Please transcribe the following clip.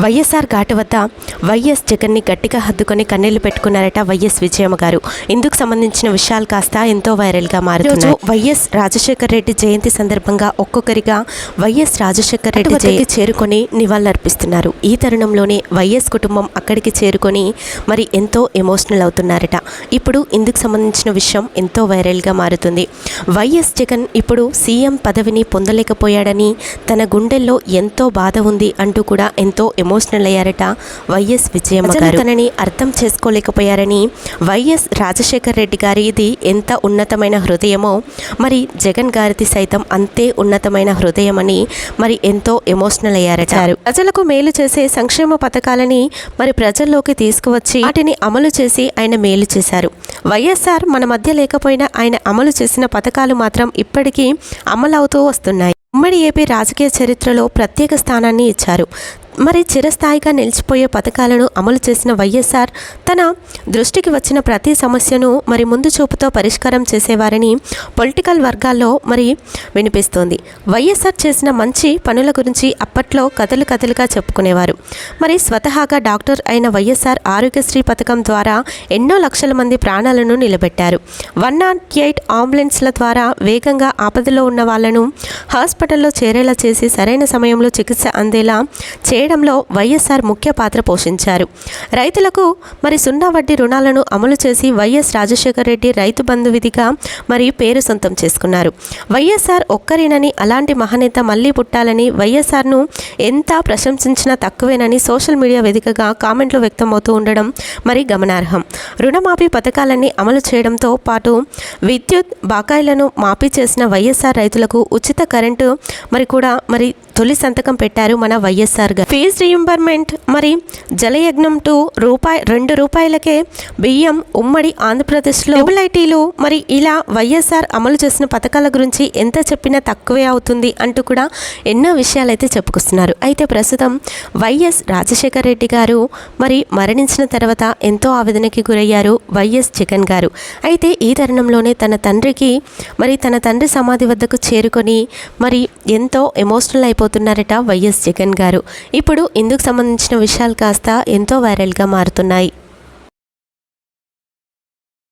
వైఎస్ఆర్ ఘాటు వద్ద వైఎస్ జగన్ని గట్టిగా హద్దుకొని కన్నీళ్ళు పెట్టుకున్నారట వైఎస్ విజయమ్మ గారు. ఇందుకు సంబంధించిన విషయాలు కాస్త ఎంతో వైరల్గా మారుతున్నాయి. వైఎస్ రాజశేఖర రెడ్డి జయంతి సందర్భంగా ఒక్కొక్కరిగా వైఎస్ రాజశేఖర రెడ్డి జయంతి చేరుకొని నివాళులర్పిస్తున్నారు. ఈ తరుణంలోనే వైఎస్ కుటుంబం అక్కడికి చేరుకొని మరి ఎంతో ఎమోషనల్ అవుతున్నారట. ఇప్పుడు ఇందుకు సంబంధించిన విషయం ఎంతో వైరల్గా మారుతుంది. వైఎస్ జగన్ ఇప్పుడు సీఎం పదవిని పొందలేకపోయాడని తన గుండెల్లో ఎంతో బాధ ఉంది అంటూ కూడా ఎంతో ఎమోషనల్ అయ్యారట వైఎస్ విజయమ్మ గారు. తనని అర్థం చేసుకోలేకపోయారని వైఎస్ రాజశేఖర్ రెడ్డి గారిది ఎంత ఉన్నతమైన హృదయమో మరి జగన్ గారిది సైతం అంతే ఉన్నతమైన హృదయమని మరి ఎంతో ఎమోషనల్ అయ్యారట. ప్రజలకు మేలు చేసే సంక్షేమ పథకాలని మరి ప్రజల్లోకి తీసుకువచ్చి వాటిని అమలు చేసి ఆయన మేలు చేశారు. వైఎస్ఆర్ మన మధ్య లేకపోయినా ఆయన అమలు చేసిన పథకాలు మాత్రం ఇప్పటికీ అమలవుతూ వస్తున్నాయి. ఉమ్మడి ఏపీ రాజకీయ చరిత్రలో ప్రత్యేక స్థానాన్ని ఇచ్చారు. మరి చిరస్థాయిగా నిలిచిపోయే పథకాలను అమలు చేసిన వైఎస్ఆర్ తన దృష్టికి వచ్చిన ప్రతి సమస్యను మరి ముందు చూపుతో పరిష్కారం చేసేవారని పొలిటికల్ వర్గాల్లో మరి వినిపిస్తోంది. వైఎస్ఆర్ చేసిన మంచి పనుల గురించి అప్పట్లో కథలు కథలుగా చెప్పుకునేవారు. మరి స్వతహాగా డాక్టర్ అయిన వైఎస్ఆర్ ఆరోగ్యశ్రీ పథకం ద్వారా ఎన్నో లక్షల మంది ప్రాణాలను నిలబెట్టారు. వన్ నాట్ ఎయిట్ అంబులెన్స్ల ద్వారా వేగంగా ఆపదలో ఉన్న వాళ్ళను హాస్పిటల్లో చేరేలా చేసి సరైన సమయంలో చికిత్స అందేలా చేయడంలో వైఎస్ఆర్ ముఖ్య పాత్ర పోషించారు. రైతులకు మరి సున్నా వడ్డీ రుణాలను అమలు చేసి వైఎస్ రాజశేఖర రెడ్డి రైతు బంధు విధిగా మరి పేరు సొంతం చేసుకున్నారు. వైఎస్ఆర్ ఒక్కరేనని అలాంటి మహనేత మళ్ళీ పుట్టాలని వైఎస్ఆర్ను ఎంత ప్రశంసించినా తక్కువేనని సోషల్ మీడియా వేదికగా కామెంట్లు వ్యక్తమవుతూ ఉండడం మరి గమనార్హం. రుణమాఫీ పథకాలన్నీ అమలు చేయడంతో పాటు విద్యుత్ బాకాయిలను మాఫీ చేసిన వైఎస్ఆర్ రైతులకు ఉచిత కరెంటు మరి కూడా మరి తొలి సంతకం పెట్టారు మన వైఎస్ఆర్ గారు. ఫీజ్ రీయింబర్మెంట్ మరి జలయజ్ఞం టు రూపాయి రెండు రూపాయలకే బియ్యం ఉమ్మడి ఆంధ్రప్రదేశ్లో ఐటీలు మరి ఇలా వైఎస్ఆర్ అమలు చేసిన పథకాల గురించి ఎంత చెప్పినా తక్కువే అవుతుంది అంటూ కూడా ఎన్నో విషయాలు అయితే చెప్పుకొస్తున్నారు. అయితే ప్రస్తుతం వైఎస్ రాజశేఖర రెడ్డి గారు మరి మరణించిన తర్వాత ఎంతో ఆవేదనకి గురయ్యారు వైఎస్ జగన్ గారు. అయితే ఈ తరుణంలోనే తన తండ్రికి మరి తన తండ్రి సమాధి వద్దకు చేరుకొని మరి ఎంతో ఎమోషనల్ అయిపోతున్నారట వైఎస్ జగన్ గారు. ఇప్పుడు ఇందుకు సంబంధించిన విషయాలు కాస్త ఎంతో వైరల్గా మారుతున్నాయి.